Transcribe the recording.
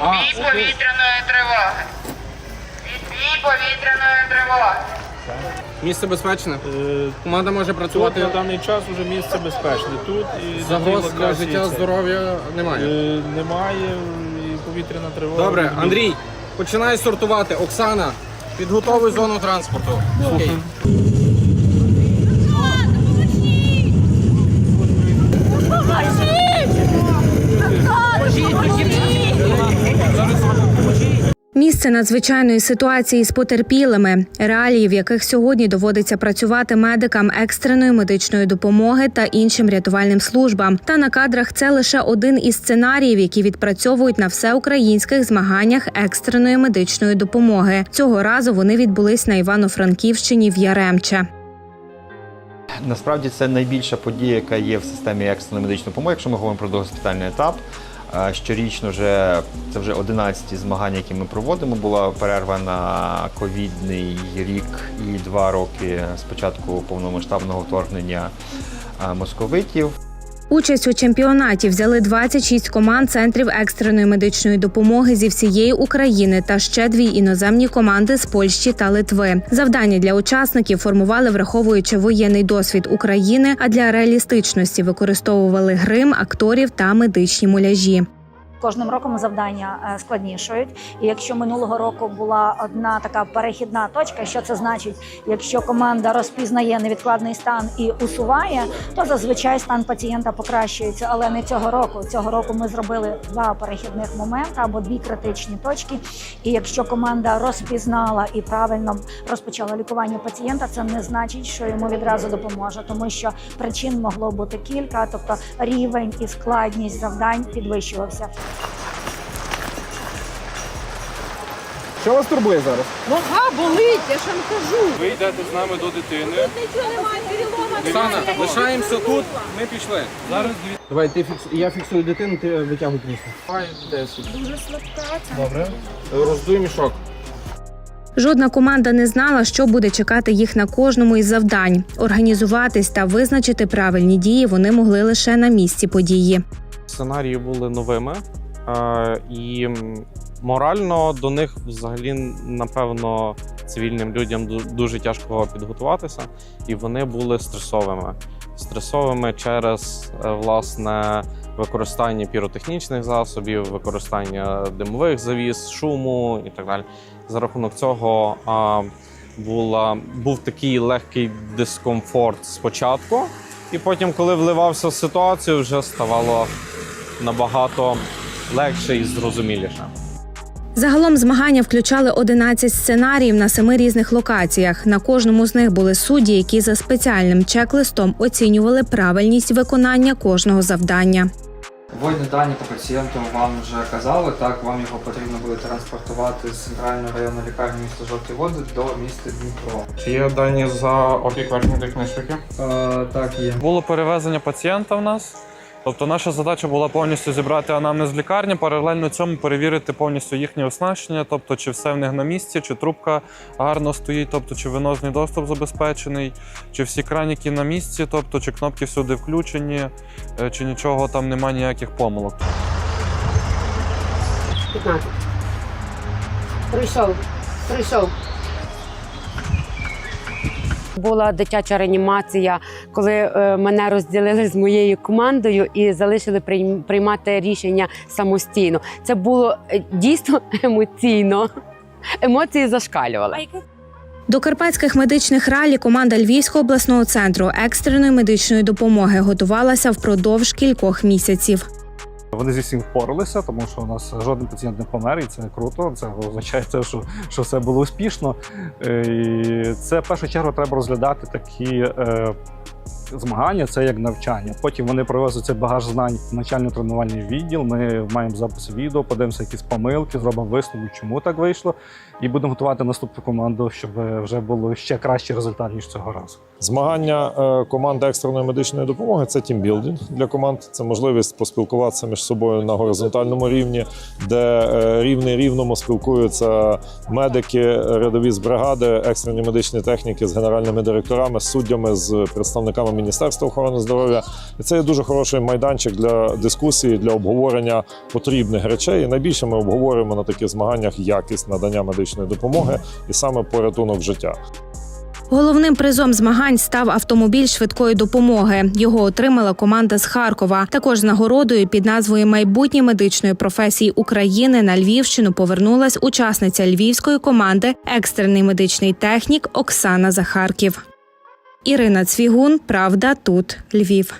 Відбій повітряної тривоги. Відбій повітряної тривоги. Місце безпечне. Е, Команда може Тут працювати. на даний час вже місце безпечне. Тут і Загроз для життя, здоров'я немає. Е, Немає і повітряна тривога. Добре, Андрій, починай сортувати. Оксана, підготовуй зону транспорту. Окей. Місце надзвичайної ситуації з потерпілими, реалії, в яких сьогодні доводиться працювати медикам екстреної медичної допомоги та іншим рятувальним службам. Та на кадрах це лише один із сценаріїв, які відпрацьовують на всеукраїнських змаганнях екстреної медичної допомоги. Цього разу вони відбулись на Івано-Франківщині в Яремче. Насправді це найбільша подія, яка є в системі екстреної медичної допомоги, якщо ми говоримо про догоспітальний етап. Щорічно вже це вже 11 змагання, які ми проводимо. Була перерва на ковідний рік і два роки з початку повномасштабного вторгнення московитів. Участь у чемпіонаті взяли 26 команд центрів екстреної медичної допомоги зі всієї України та ще дві іноземні команди з Польщі та Литви. Завдання для учасників формували, враховуючи воєнний досвід України, а для реалістичності використовували грим, акторів та медичні муляжі. Кожним роком завдання е, складнішають. І якщо минулого року була одна така перехідна точка, що це значить, якщо команда розпізнає невідкладний стан і усуває, то зазвичай стан пацієнта покращується. Але не цього року. Цього року ми зробили два перехідних моменти або дві критичні точки. І якщо команда розпізнала і правильно розпочала лікування пацієнта, це не значить, що йому відразу допоможе, тому що причин могло бути кілька, тобто рівень і складність завдань підвищувався. Що вас турбує зараз? Нога болить, я ж вам кажу. Ви йдете з нами до дитини. Нічого немає, перелома. Оксана, лишаємося тут. Ми пішли. Зараз Давай, ти фікс... я фіксую дитину, ти витягуй крісло. Давай, 10. Дуже слабка. Добре. Роздуй мішок. Жодна команда не знала, що буде чекати їх на кожному із завдань. Організуватись та визначити правильні дії вони могли лише на місці події. сценарії були новими, е, і морально до них взагалі, напевно, цивільним людям дуже тяжко підготуватися, і вони були стресовими. Стресовими через е, власне використання піротехнічних засобів, використання димових завіс, шуму і так далі. За рахунок цього а, була, був такий легкий дискомфорт спочатку, і потім, коли вливався в ситуацію, вже ставало набагато легше і зрозуміліше. Загалом змагання включали 11 сценаріїв на семи різних локаціях. На кожному з них були судді, які за спеціальним чек-листом оцінювали правильність виконання кожного завдання. Водні дані по пацієнту вам вже казали, так, вам його потрібно буде транспортувати з центральної районної лікарні міста Жовті Води до міста Дніпро. Чи є дані за опік верхньої книжки? Е, так, є. Було перевезення пацієнта в нас. Тобто наша задача була повністю зібрати анамнез лікарні, паралельно цьому перевірити повністю їхнє оснащення, тобто чи все в них на місці, чи трубка гарно стоїть, тобто чи венозний доступ забезпечений, чи всі краніки на місці, тобто чи кнопки всюди включені, е, чи нічого там немає ніяких помилок. 15. Прийшов. Прийшов. Була дитяча реанімація, коли е, мене розділили з моєю командою і залишили приймати рішення самостійно. Це було е, дійсно емоційно. Емоції зашкалювали. До карпатських медичних ралі команда Львівського обласного центру екстреної медичної допомоги готувалася впродовж кількох місяців. Вони зі всім впоралися, тому що у нас жоден пацієнт не помер, і це круто. Це означає, те, що, що все було успішно. Е, І це в першу чергу треба розглядати такі е, змагання, це як навчання. Потім вони привезуть цей багаж знань в навчально-тренувальний відділ. Ми маємо запис відео, подивимося якісь помилки, зробимо висновок, чому так вийшло, і будемо готувати наступну команду, щоб вже було ще кращий результат ніж цього разу. Змагання е, команд екстреної медичної допомоги це тімбілдинг для команд. Це можливість поспілкуватися між собою на горизонтальному рівні, де е, рівний рівному спілкуються медики, рядові з бригади, екстрені медичні техніки з генеральними директорами, з суддями, з представниками Міністерства охорони здоров'я. І це є дуже хороший майданчик для дискусії, для обговорення потрібних речей. І найбільше ми обговорюємо на таких змаганнях якість надання медичної допомоги і саме порятунок життя. Головним призом змагань став автомобіль швидкої допомоги. Його отримала команда з Харкова. Також нагородою під назвою Майбутнє медичної професії України на Львівщину повернулась учасниця львівської команди екстрений медичний технік Оксана Захарків. Ірина Цвігун, Правда, тут Львів.